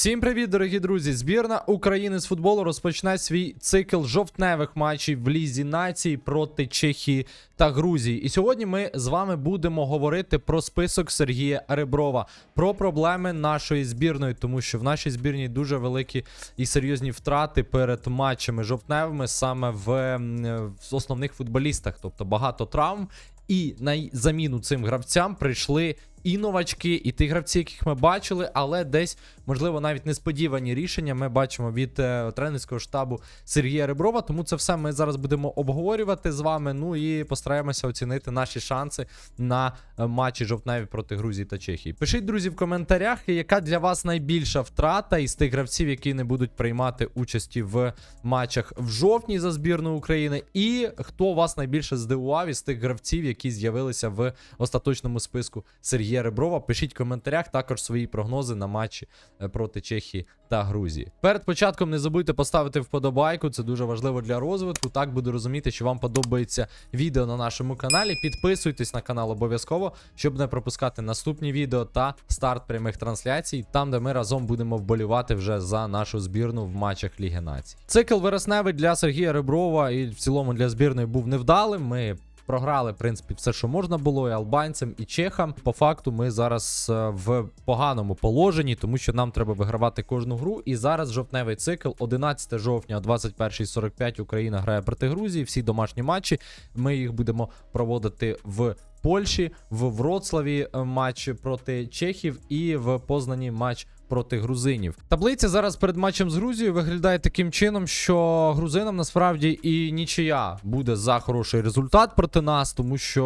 Всім привіт, дорогі друзі! Збірна України з футболу розпочне свій цикл жовтневих матчів в Лізі націй проти Чехії та Грузії. І сьогодні ми з вами будемо говорити про список Сергія Реброва, про проблеми нашої збірної, тому що в нашій збірній дуже великі і серйозні втрати перед матчами жовтневими саме в, в основних футболістах, тобто багато травм. І на заміну цим гравцям прийшли і новачки, і ті гравці, яких ми бачили, але десь, можливо, навіть несподівані рішення ми бачимо від е, тренерського штабу Сергія Реброва. Тому це все ми зараз будемо обговорювати з вами. Ну і постараємося оцінити наші шанси на е, матчі жовтневі проти Грузії та Чехії. Пишіть, друзі, в коментарях, яка для вас найбільша втрата із тих гравців, які не будуть приймати участі в матчах в жовтні за збірну України, і хто вас найбільше здивував із тих гравців, які з'явилися в остаточному списку Сергія Реброва. Пишіть в коментарях також свої прогнози на матчі е, проти Чехії та Грузії. Перед початком не забудьте поставити вподобайку, це дуже важливо для розвитку. Так буду розуміти, що вам подобається відео на нашому каналі. Підписуйтесь на канал обов'язково, щоб не пропускати наступні відео та старт прямих трансляцій, там де ми разом будемо вболівати вже за нашу збірну в матчах Ліги Націй. Цикл вересневий для Сергія Реброва і в цілому для збірної був невдалим. Ми Програли, в принципі, все, що можна було, і албанцям, і чехам. По факту, ми зараз е, в поганому положенні, тому що нам треба вигравати кожну гру. І зараз жовтневий цикл, 11 жовтня, 21.45 Україна грає проти Грузії. Всі домашні матчі. Ми їх будемо проводити в Польщі, в Вроцлаві е, матч проти Чехів і в Познані матч проти грузинів. Таблиця зараз перед матчем з Грузією виглядає таким чином, що грузинам насправді і нічия буде за хороший результат проти нас, тому що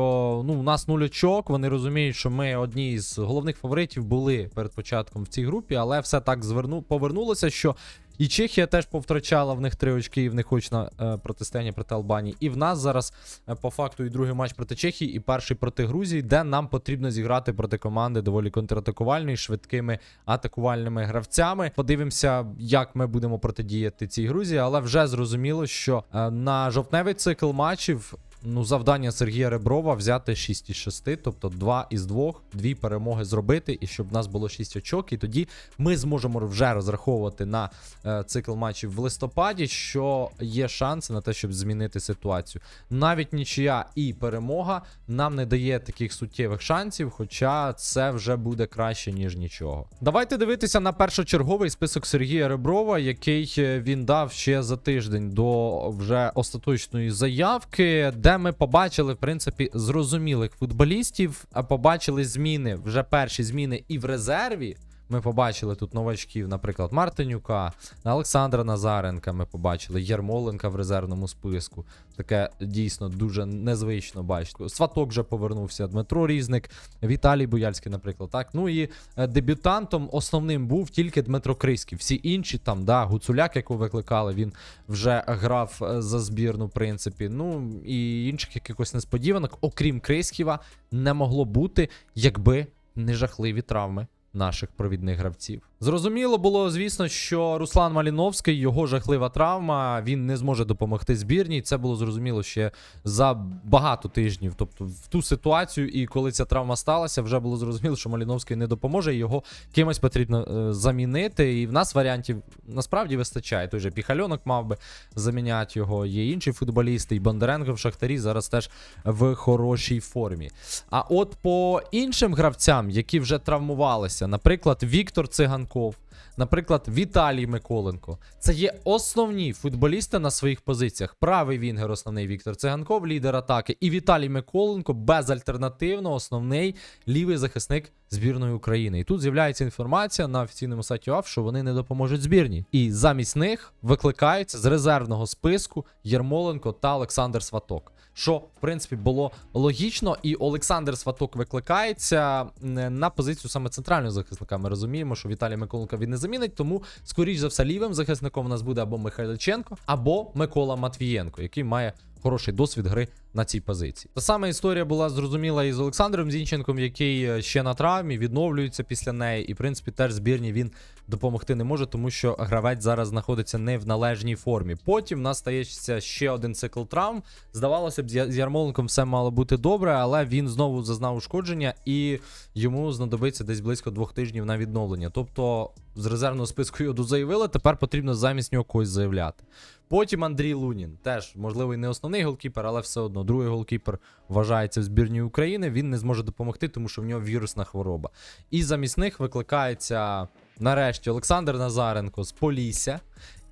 ну у нас нуль очок. Вони розуміють, що ми одні з головних фаворитів були перед початком в цій групі, але все так зверну повернулося, що. І Чехія теж повтрачала в них три очки, і в них очно е, протистояння проти Албанії. І в нас зараз е, по факту і другий матч проти Чехії, і перший проти Грузії, де нам потрібно зіграти проти команди доволі контратакувальної, швидкими атакувальними гравцями. Подивимося, як ми будемо протидіяти цій Грузії, але вже зрозуміло, що е, на жовтневий цикл матчів. Ну, завдання Сергія Реброва взяти 6 із 6, тобто 2 із 2, дві перемоги зробити, і щоб в нас було 6 очок. І тоді ми зможемо вже розраховувати на е, цикл матчів в листопаді, що є шанси на те, щоб змінити ситуацію. Навіть нічия і перемога нам не дає таких суттєвих шансів, хоча це вже буде краще, ніж нічого. Давайте дивитися на першочерговий список Сергія Реброва, який е, він дав ще за тиждень до вже остаточної заявки, де ми побачили, в принципі, зрозумілих футболістів, а побачили зміни, вже перші зміни і в резерві. Ми побачили тут новачків, наприклад, Мартинюка, Олександра Назаренка. Ми побачили Єрмоленка в резервному списку. Таке дійсно дуже незвично бачити. Сваток вже повернувся. Дмитро Різник, Віталій Буяльський, наприклад. Так, ну і е, дебютантом основним був тільки Дмитро Криський. Всі інші там, да, Гуцуляк, якого викликали, він вже грав е, за збірну, в принципі. Ну і інших якихось несподіванок, окрім Криськіва, не могло бути, якби не жахливі травми наших провідних гравців. Зрозуміло було, звісно, що Руслан Маліновський, його жахлива травма, він не зможе допомогти збірній. Це було зрозуміло ще за багато тижнів. Тобто, в ту ситуацію, і коли ця травма сталася, вже було зрозуміло, що Маліновський не допоможе, його кимось потрібно е, замінити. І в нас варіантів насправді вистачає. Той же Піхальонок мав би заміняти його. Є інші футболісти, і Бондаренко в Шахтарі зараз теж в хорошій формі. А от по іншим гравцям, які вже травмувалися, наприклад, Віктор Циганков. Наприклад, Віталій Миколенко. Це є основні футболісти на своїх позиціях. Правий вінгер, основний Віктор Циганков, лідер атаки. І Віталій Миколенко безальтернативно основний лівий захисник збірної України. І тут з'являється інформація на офіційному сайті УАФ, що вони не допоможуть збірні. І замість них викликаються з резервного списку Єрмоленко та Олександр Сваток. Що, в принципі, було логічно, і Олександр Сваток викликається на позицію саме центрального захисника. Ми розуміємо, що Віталій Миколенко він не замінить, тому, скоріш за все, лівим захисником у нас буде або Михайличенко, або Микола Матвієнко, який має хороший досвід гри на цій позиції. Та сама історія була зрозуміла і з Олександром Зінченком, який е, ще на травмі відновлюється після неї, і в принципі теж збірні він допомогти не може, тому що гравець зараз знаходиться не в належній формі. Потім в нас стається ще один цикл травм. Здавалося б, з Ярмоленком все мало бути добре, але він знову зазнав ушкодження і йому знадобиться десь близько двох тижнів на відновлення. Тобто з резервного списку його заявили, тепер потрібно замість нього когось заявляти. Потім Андрій Лунін, теж, можливо, і не основний голкіпер, але все одно другий голкіпер вважається в збірній України. Він не зможе допомогти, тому що в нього вірусна хвороба. І замість них викликається нарешті Олександр Назаренко з Полісся.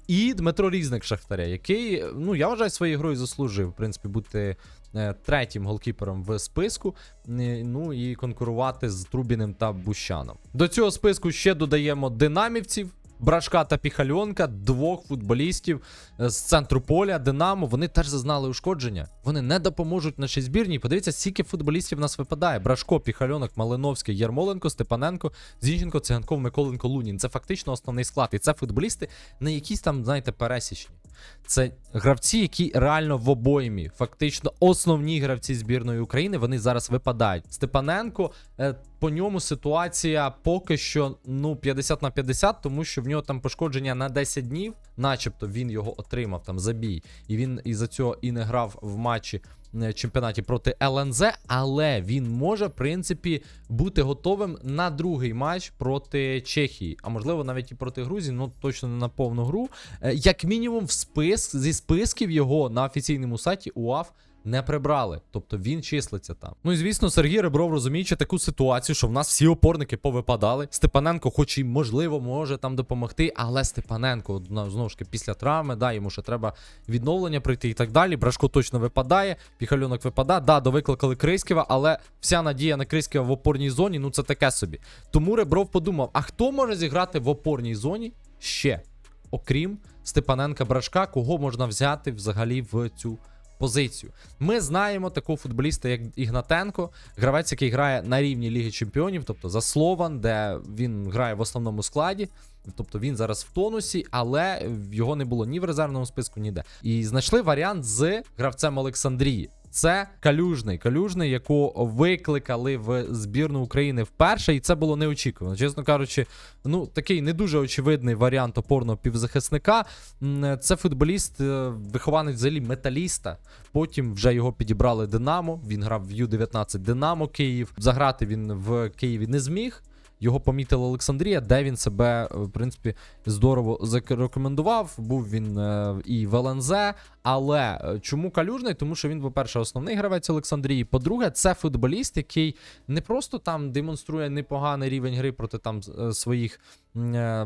І Дмитро Різник Шахтаря, який, ну я вважаю, своєю грою заслужив, в принципі, бути е, третім голкіпером в списку. е, Ну і конкурувати з Трубіним та Бущаном. До цього списку ще додаємо динамівців. Брашка та Піхальонка, двох футболістів е, з центру поля Динамо. Вони теж зазнали ушкодження. Вони не допоможуть нашій збірній. Подивіться, скільки футболістів нас випадає: Брашко, Піхальонок, Малиновський, Ярмоленко, Степаненко, Зінченко, Циганков, Миколенко, Лунін. Це фактично основний склад. І це футболісти не якісь там, знаєте, пересічні. Це гравці, які реально в обоймі, фактично основні гравці збірної України. Вони зараз випадають. Степаненко е, по ньому ситуація поки що ну 50 на 50, тому що в нього там пошкодження на 10 днів, начебто він його отримав там забій, і він із-за цього і не грав в матчі е, чемпіонаті проти ЛНЗ, але він може, в принципі, бути готовим на другий матч проти Чехії, а можливо навіть і проти Грузії, ну точно не на повну гру. Е, Як мінімум, в спис зі списків його на офіційному сайті УАФ. Не прибрали, тобто він числиться там. Ну і звісно, Сергій Ребров розуміючи таку ситуацію, що в нас всі опорники повипадали. Степаненко, хоч і можливо, може там допомогти, але Степаненко знову ж таки після травми, да, йому ще треба відновлення пройти і так далі. Брашко точно випадає, Піхальонок випадає. Да, довикликали Криськіва, але вся надія на Криськіва в опорній зоні, ну це таке собі. Тому Ребров подумав: а хто може зіграти в опорній зоні ще? Окрім Степаненка Брашка, кого можна взяти взагалі в цю позицію. Ми знаємо такого футболіста, як Ігнатенко, гравець, який грає на рівні Ліги Чемпіонів, тобто за Слован, де він грає в основному складі. Тобто він зараз в тонусі, але його не було ні в резервному списку, ніде. І знайшли варіант з гравцем Олександрії. Це калюжний, калюжний, яку викликали в збірну України вперше, і це було неочікувано. Чесно кажучи, ну такий не дуже очевидний варіант опорного півзахисника. Це футболіст, е, вихованець взагалі металіста. Потім вже його підібрали Динамо. Він грав в Ю-19 Динамо Київ. Заграти він в Києві не зміг. Його помітила Олександрія, де він себе, е, в принципі, здорово зарекомендував. Був він е, і в ЛНЗ. Але е, чому калюжний? Тому що він, по-перше, основний гравець Олександрії. По-друге, це футболіст, який не просто там демонструє непоганий рівень гри проти там своїх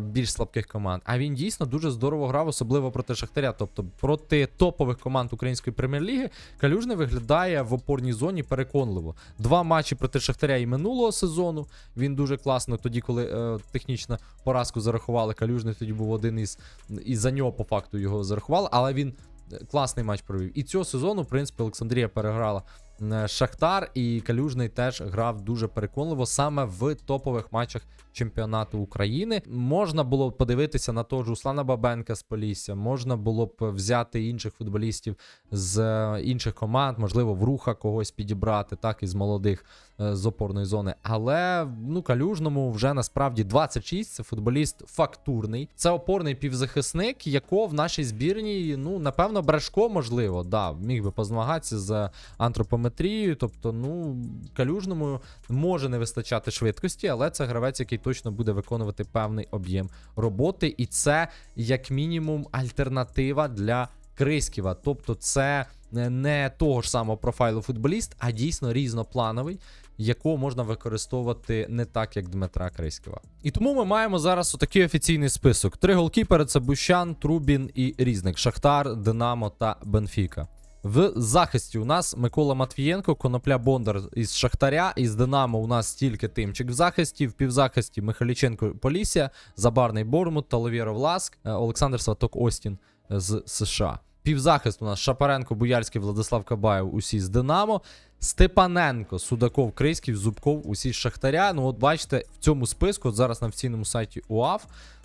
більш слабких команд, а він дійсно дуже здорово грав, особливо проти Шахтаря. Тобто проти топових команд української прем'єр-ліги Калюжний виглядає в опорній зоні переконливо. Два матчі проти Шахтаря і минулого сезону. Він дуже класно. Тоді, коли е, технічно поразку зарахували, Калюжний тоді був один із і за нього по факту його зарахували, але він е, класний матч провів. І цього сезону, в принципі, Олександрія переграла е, Шахтар, і Калюжний теж грав дуже переконливо саме в топових матчах чемпіонату України. Можна було б подивитися на того ж Руслана Бабенка з Полісся, можна було б взяти інших футболістів з е, інших команд, можливо, в руха когось підібрати, так із молодих е, з опорної зони. Але ну калюжному вже насправді 26, Це футболіст фактурний. Це опорний півзахисник, якого в нашій збірній, ну напевно, Брашко, можливо, да, міг би позмагатися з антропометрією. Тобто, ну калюжному може не вистачати швидкості, але це гравець, який точно буде виконувати певний об'єм роботи, і це як мінімум альтернатива для Криськіва. Тобто, це не- не того ж самого профайлу футболіст, а дійсно різноплановий, якого можна використовувати не так, як Дмитра Криськіва. І тому ми маємо зараз отакий офіційний список: три голкіпери це Бущан, Трубін і Різник, Шахтар, Динамо та Бенфіка. В захисті у нас Микола Матвієнко, Конопля Бондар із Шахтаря, із Динамо у нас тільки Тимчик в захисті, в півзахисті Михайліченко Полісся, Забарний Бормут, Таловєров Ласк, е, Олександр Сваток Остін е, з США. Півзахист у нас Шапаренко, Буяльський, Владислав Кабаєв, усі з Динамо. Степаненко, Судаков, Криськів, Зубков, усі Шахтаря. Ну, от бачите, в цьому списку, от зараз на офіційному сайті УАФ,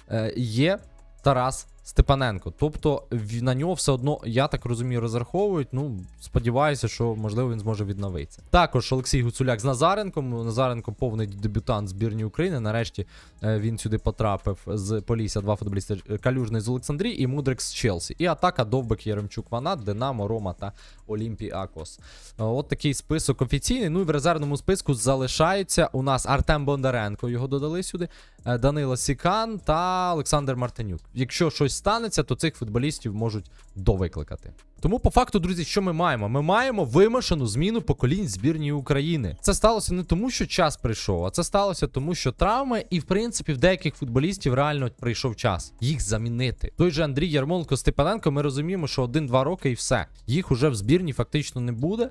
е, є Тарас Степаненко. Тобто на нього все одно, я так розумію, розраховують. Ну, сподіваюся, що можливо він зможе відновитися. Також Олексій Гуцуляк з Назаренком. Назаренко повний дебютант збірні України. Нарешті е, він сюди потрапив з Полісся, два футболісти е, Калюжний з Олександрії і Мудрик з Челсі. І атака Довбик, Яремчук, Ванат, Динамо, Рома та Олімпіакос. Е, От такий список офіційний. Ну і в резервному списку залишається у нас Артем Бондаренко. Його додали сюди. Данило Сікан та Олександр Мартинюк. Якщо щось станеться, то цих футболістів можуть довикликати. Тому, по факту, друзі, що ми маємо? Ми маємо вимушену зміну поколінь збірні України. Це сталося не тому, що час прийшов, а це сталося тому, що травми, і в принципі в деяких футболістів реально прийшов час їх замінити. Той же Андрій Ярмоленко Степаненко, ми розуміємо, що один-два роки і все. Їх уже в збірні фактично не буде.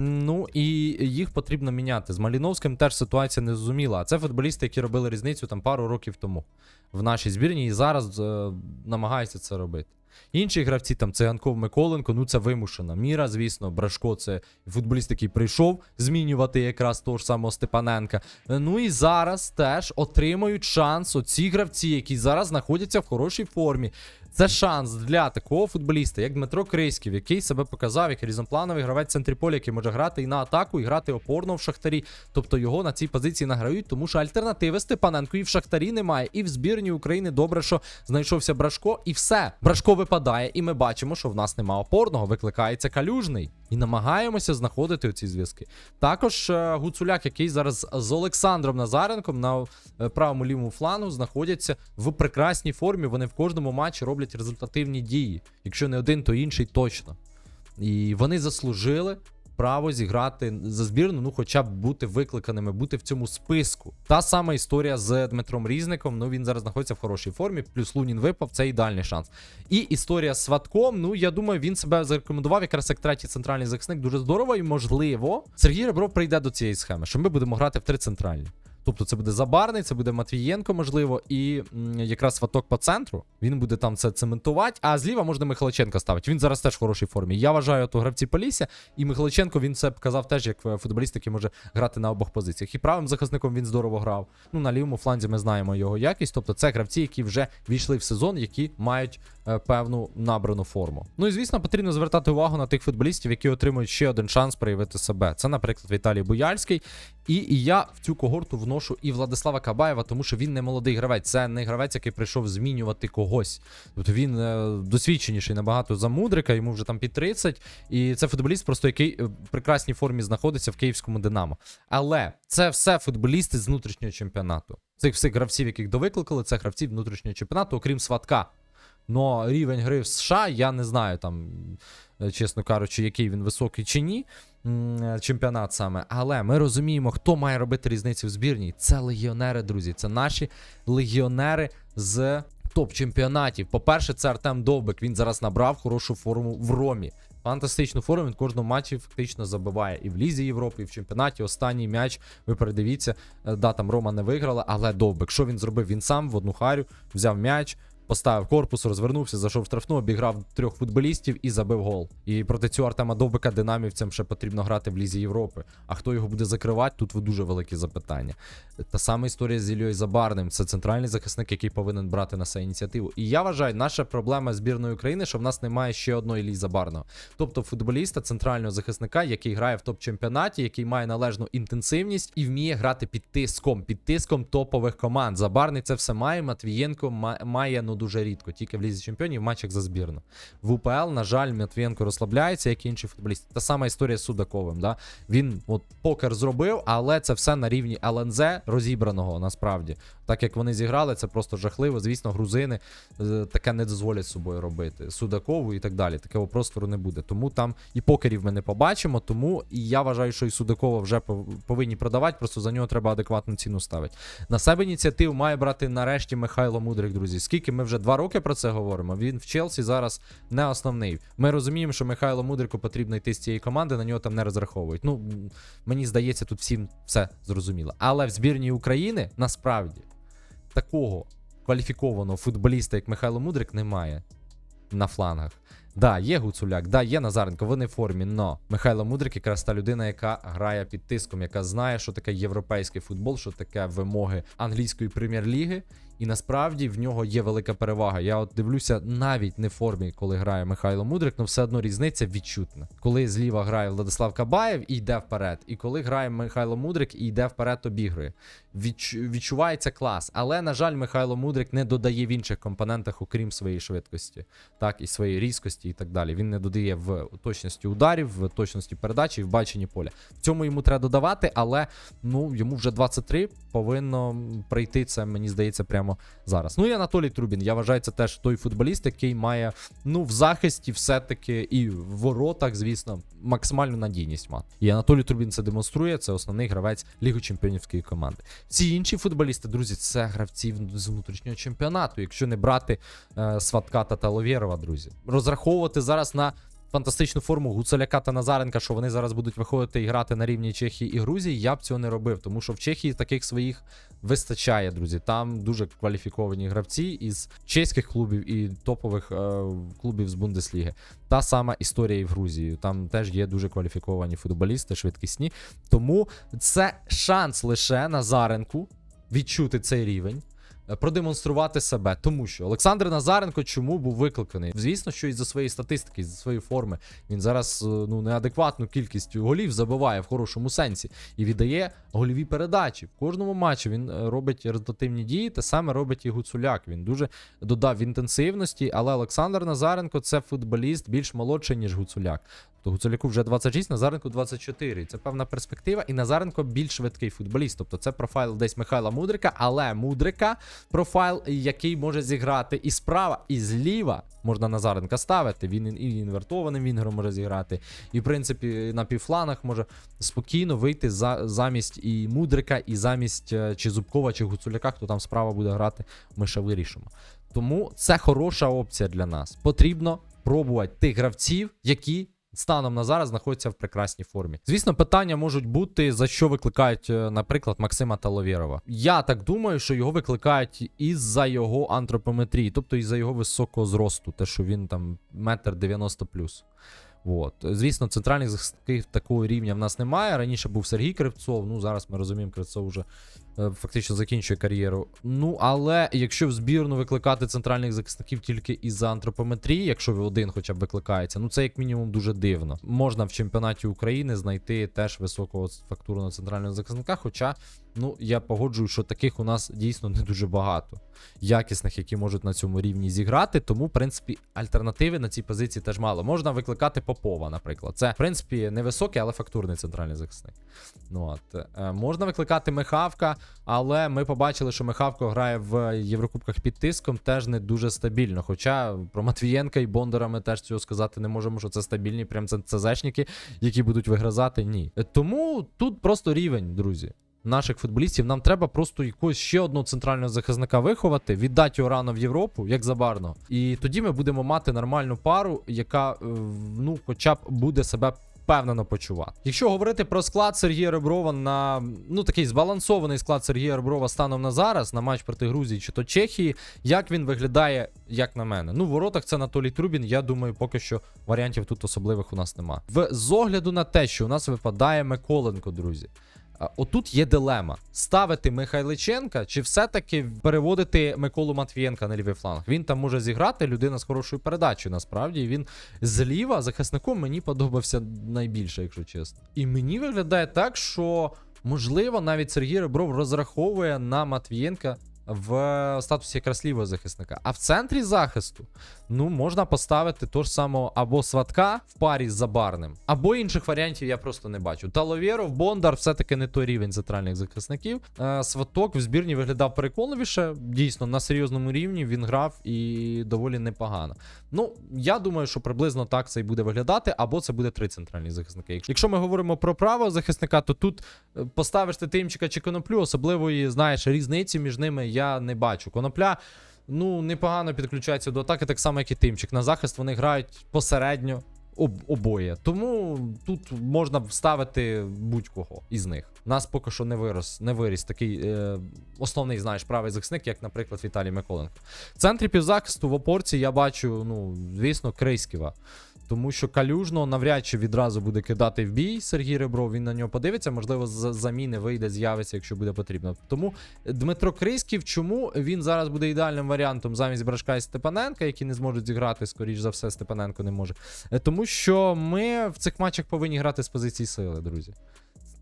Ну і їх потрібно міняти. З Маліновським теж ситуація не зрозуміла. А це футболісти, які робили різницю там пару років тому в нашій збірні, і зараз е, намагаються це робити. Інші гравці, там це Янков Миколенко, ну це вимушена міра, звісно. Брашко це футболіст, який прийшов змінювати якраз того ж самого Степаненка. Ну і зараз теж отримають шанс оці гравці, які зараз знаходяться в хорошій формі. Це шанс для такого футболіста, як Дмитро Крейськів, який себе показав як різноплановий гравець в центрі поля, який може грати і на атаку, і грати опорно в шахтарі. Тобто його на цій позиції награють, тому що альтернативи Степаненко і в шахтарі немає, і в збірні України добре, що знайшовся Брашко, і все. Брашко випадає, і ми бачимо, що в нас нема опорного, викликається калюжний. І намагаємося знаходити оці зв'язки. Також е, Гуцуляк, який зараз з Олександром Назаренком на е, правому лівому флангу знаходяться в прекрасній формі. Вони в кожному матчі роблять результативні дії. Якщо не один, то інший точно. І вони заслужили право зіграти за збірну, ну хоча б бути викликаними, бути в цьому списку. Та сама історія з Дмитром Різником. Ну він зараз знаходиться в хорошій формі, плюс Лунін випав, це ідеальний шанс. І історія з Сватком. Ну я думаю, він себе зарекомендував якраз як третій центральний захисник. Дуже здорово, і можливо, Сергій Ребров прийде до цієї схеми, що ми будемо грати в три центральні. Тобто це буде Забарний, це буде Матвієнко, можливо, і м, якраз Сваток по центру. Він буде там це цементувати. А зліва можна Михайличенка ставити. Він зараз теж в хорошій формі. Я вважаю, то гравці Полісся, і Михайличенко він це показав теж як е, футболіст, який може грати на обох позиціях. І правим захисником він здорово грав. Ну на лівому фланзі ми знаємо його якість. Тобто це гравці, які вже війшли в сезон, які мають е, певну набрану форму. Ну і звісно, потрібно звертати увагу на тих футболістів, які отримують ще один шанс проявити себе. Це, наприклад, Віталій Буяльський. І, і я в цю когорту вношу і Владислава Кабаєва, тому що він не молодий гравець. Це не гравець, який прийшов змінювати когось. Тобто він е, досвідченіший набагато за Мудрика, йому вже там під 30. І це футболіст, просто який е, в прекрасній формі знаходиться в київському Динамо. Але це все футболісти з внутрішнього чемпіонату. Цих всіх гравців, яких довикликали, це гравці внутрішнього чемпіонату, окрім Сватка. Но рівень гри в США, я не знаю там, е, чесно кажучи, який він високий чи ні. Е, Чемпіонат саме, але ми розуміємо, хто має робити різницю в збірній. Це легіонери, друзі. Це наші легіонери з топ-чемпіонатів. По-перше, це Артем Довбик. Він зараз набрав хорошу форму в Ромі. Фантастичну форму він в кожному матчі фактично забиває і в Лізі Європи, і в чемпіонаті. Останній м'яч. Ви передивіться, Е, да, там Рома не виграла, але Довбик. Що він зробив? Він сам в одну харю взяв м'яч. Поставив корпус, розвернувся, зайшов в штрафну, обіграв трьох футболістів і забив гол. І проти цього Артема Довбика динамівцям ще потрібно грати в Лізі Європи. А хто його буде закривати? Тут дуже великі запитання. Та сама історія з Іллею Забарним. Це центральний захисник, який повинен брати на себе ініціативу. І я вважаю, наша проблема збірної України, що в нас немає ще одної Іллі Забарного. Тобто футболіста, центрального захисника, який грає в топ-чемпіонаті, який має належну інтенсивність і вміє грати під тиском, під тиском топових команд. Забарний це все має. Матвієнко має ну дуже рідко, тільки в лізі чемпіонів в матчах за збірну. В УПЛ, на жаль, Матвієнко розслабляється, як і інші футболісти. Та сама історія з Судаковим. Да? Він от покер зробив, але це все на рівні ЛНЗ розібраного насправді. Так як вони зіграли, це просто жахливо. Звісно, грузини е, таке не дозволять собою робити. Судакову і так далі. Такого простору не буде. Тому там і покерів ми не побачимо. Тому і я вважаю, що і Судакова вже повинні продавати, просто за нього треба адекватну ціну ставити. На себе ініціативу має брати нарешті Михайло Мудрик, друзі. Скільки ми вже два роки про це говоримо. Він в Челсі зараз не основний. Ми розуміємо, що Михайло Мудрику потрібно йти з цієї команди, на нього там не розраховують. Ну мені здається, тут всім все зрозуміло. Але в збірній України насправді такого кваліфікованого футболіста, як Михайло Мудрик, немає на флангах. Да, є Гуцуляк, да, є Назаренко, вони в формі, но Михайло Мудрик якраз та людина, яка грає під тиском, яка знає, що таке європейський футбол, що таке вимоги англійської прем'єр-ліги. І насправді в нього є велика перевага. Я от дивлюся навіть не в формі, коли грає Михайло Мудрик, але все одно різниця відчутна. Коли зліва грає Владислав Кабаєв і йде вперед, і коли грає Михайло Мудрик і йде вперед, обігрує. Відчу- відчувається клас. Але, на жаль, Михайло Мудрик не додає в інших компонентах, окрім своєї швидкості, так, і своєї різкості і так далі. Він не додає в точності ударів, в точності передачі і в баченні поля. В цьому йому треба додавати, але ну йому вже 23 повинно прийти це, мені здається, прямо зараз. Ну і Анатолій Трубін. Я вважаю, це теж той футболіст, який має ну в захисті все-таки і в воротах, звісно, максимальну надійність мати. І Анатолій Трубін це демонструє. Це основний гравець Ліги Чемпіонівської команди. Всі інші футболісти, друзі, це гравці з внутрішнього чемпіонату. Якщо не брати е, Сватка та Таловєрова, друзі, розраховувати зараз на. Фантастичну форму Гуцуляка та Назаренка, що вони зараз будуть виходити і грати на рівні Чехії і Грузії, я б цього не робив, тому що в Чехії таких своїх вистачає, друзі. Там дуже кваліфіковані гравці із чеських клубів і топових е, клубів з Бундесліги. Та сама історія і в Грузії. Там теж є дуже кваліфіковані футболісти, швидкісні. Тому це шанс лише Назаренку відчути цей рівень. Е, Продемонструвати себе, тому що Олександр Назаренко чому був викликаний? Звісно, що із-за своєї статистики, із-за своєї форми, він зараз е, ну неадекватну кількість голів забиває в хорошому сенсі і віддає гольові передачі. В кожному матчі він е, робить результативні дії, те саме робить і Гуцуляк. Він дуже додав інтенсивності, але Олександр Назаренко це футболіст більш молодший, ніж Гуцуляк. То Гуцуляку вже 26, Назаренку 24. Це певна перспектива. І Назаренко більш швидкий футболіст. Тобто це профайл десь Михайла Мудрика, але Мудрика профайл, який може зіграти і справа, і зліва. Можна Назаренка ставити. Він і інвертованим вінгером може зіграти. І, в принципі, на півфланах може спокійно вийти за, замість і Мудрика, і замість е, чи Зубкова, чи Гуцуляка, хто там справа буде грати, ми ще вирішимо. Тому це хороша опція для нас. Потрібно пробувати тих гравців, які станом на зараз знаходяться в прекрасній формі. Звісно, питання можуть бути, за що викликають, е, наприклад, Максима Таловєрова. Я так думаю, що його викликають із-за його антропометрії, тобто із-за його високого зросту, те, що він там метр 90 плюс. От. Звісно, центральних захисників такого рівня в нас немає. Раніше був Сергій Кривцов. Ну зараз ми розуміємо, Кривцов вже фактично закінчує кар'єру. Ну але якщо в збірну викликати центральних захисників тільки із-за антропометрії, якщо один хоча б викликається, ну це як мінімум дуже дивно. Можна в чемпіонаті України знайти теж високого фактурного центрального захисника. Хоча, ну я погоджую, що таких у нас дійсно не дуже багато якісних, які можуть на цьому рівні зіграти. Тому, в принципі, альтернативи на цій позиції теж мало. Можна викликати Попова, наприклад. Це, в принципі, невисокий, але фактурний центральний захисник. Ну от е, можна викликати Михавка, але ми побачили, що Михавко грає в Єврокубках під тиском теж не дуже стабільно. Хоча про Матвієнка і Бондара ми теж цього сказати не можемо, що це стабільні, прям ЦЗшники, які будуть вигризати. Ні. Тому тут просто рівень, друзі. Наших футболістів нам треба просто якогось ще одного центрального захисника виховати, віддати його рано в Європу, як забарно. І тоді ми будемо мати нормальну пару, яка е, ну, хоча б буде себе впевнено почувати. Якщо говорити про склад Сергія Реброва на ну такий збалансований склад Сергія Реброва станом на зараз, на матч проти Грузії чи то Чехії, як він виглядає, як на мене. Ну, в воротах це Анатолій Трубін. Я думаю, поки що варіантів тут особливих у нас нема. В з огляду на те, що у нас випадає Миколенко, друзі. Отут є дилема: ставити Михайличенка чи все-таки переводити Миколу Матвієнка на лівий фланг. Він там може зіграти людина з хорошою передачею. Насправді він зліва захисником мені подобався найбільше, якщо чесно. І мені виглядає так, що можливо навіть Сергій Ребров розраховує на Матвієнка в статусі якраз лівого захисника. А в центрі захисту ну можна поставити того ж самого або Сватка в парі з Забарним, або інших варіантів я просто не бачу. Таловєров, Бондар, все-таки не той рівень центральних захисників. Е, Сваток в збірні виглядав переконливіше. Дійсно, на серйозному рівні він грав і доволі непогано. Ну, я думаю, що приблизно так це і буде виглядати, або це буде три центральні захисники. Якщо- ми говоримо про правого захисника, то тут поставиш ти Тимчика чи коноплю, особливої, знаєш, різниці між ними я не бачу. Конопля. Ну, непогано підключається до атаки, так само, як і Тимчик. На захист вони грають посередньо об, обоє. Тому тут можна вставити будь-кого із них. Нас поки що не вирос, не виріс такий е, основний, знаєш, правий захисник, як, наприклад, Віталій Миколенко. В центрі півзахисту в опорці я бачу, ну, звісно, Крейськіва. Тому що калюжно навряд чи відразу буде кидати в бій Сергій Ребров. Він на нього подивиться, можливо, з заміни вийде, з'явиться, якщо буде потрібно. Тому Дмитро Криськів, чому він зараз буде ідеальним варіантом замість Брашка і Степаненка, які не зможуть зіграти, скоріш за все, Степаненко не може. Е, Тому що ми в цих матчах повинні грати з позиції сили, друзі.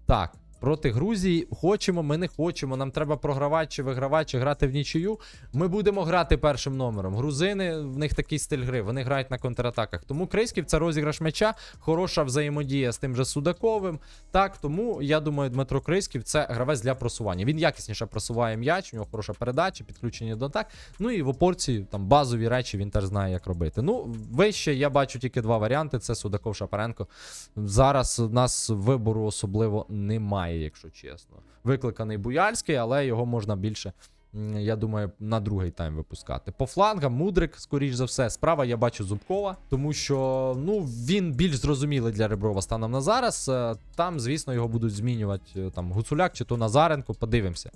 Так. Проти Грузії хочемо, ми не хочемо. Нам треба програвати чи вигравати, чи грати в нічию. Ми будемо грати першим номером. Грузини в них такий стиль гри. Вони грають на контратаках. Тому Крисків це розіграш м'яча, хороша взаємодія з тим же Судаковим. Так, тому я думаю, Дмитро Крисків це гравець для просування. Він якісніше просуває м'яч, у нього хороша передача, підключення до атак. Ну і в опорці там базові речі він теж знає, як робити. Ну, вище я бачу тільки два варіанти: це Судаков Шапаренко. Зараз у нас вибору особливо немає, якщо чесно. Викликаний Буяльський, але його можна більше. Я думаю, на другий тайм випускати. По флангам Мудрик, скоріш за все. Справа я бачу Зубкова, тому що ну він більш зрозумілий для Реброва станом на зараз. Е, Там, звісно, його будуть змінювати е, там Гуцуляк чи то Назаренко. Подивимося.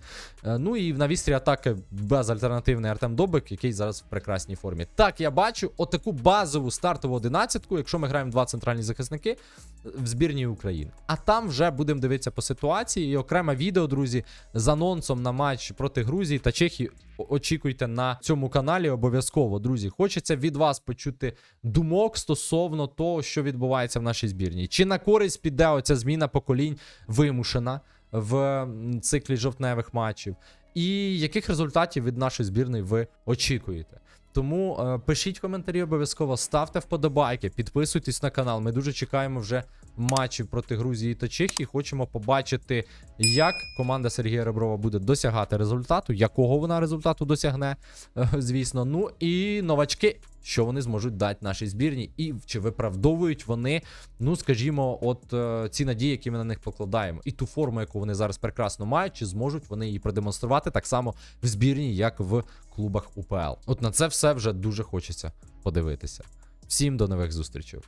Е, Ну і на вістрі атаки безальтернативний Артем Добик, який зараз в прекрасній формі. Так, я бачу отаку базову стартову одинадцятку, якщо ми граємо два центральні захисники в збірній України. А там вже будемо дивитися по ситуації. І окреме відео, друзі, з анонсом на матч проти Грузії та Чехії. Очікуйте на цьому каналі обов'язково, друзі. Хочеться від вас почути думок стосовно того, що відбувається в нашій збірній. Чи на користь піде оця зміна поколінь вимушена в циклі жовтневих матчів? І яких результатів від нашої збірної ви очікуєте? Тому е, пишіть коментарі обов'язково, ставте вподобайки, підписуйтесь на канал. Ми дуже чекаємо вже матчів проти Грузії та Чехії. Хочемо побачити, як команда Сергія Реброва буде досягати результату, якого вона результату досягне, е, звісно. Ну і новачки, що вони зможуть дати нашій збірні, і чи виправдовують вони, ну скажімо, от е, ці надії, які ми на них покладаємо, і ту форму, яку вони зараз прекрасно мають, чи зможуть вони її продемонструвати так само в збірні, як в клубах УПЛ. От на це все вже дуже хочеться подивитися. Всім до нових зустрічей.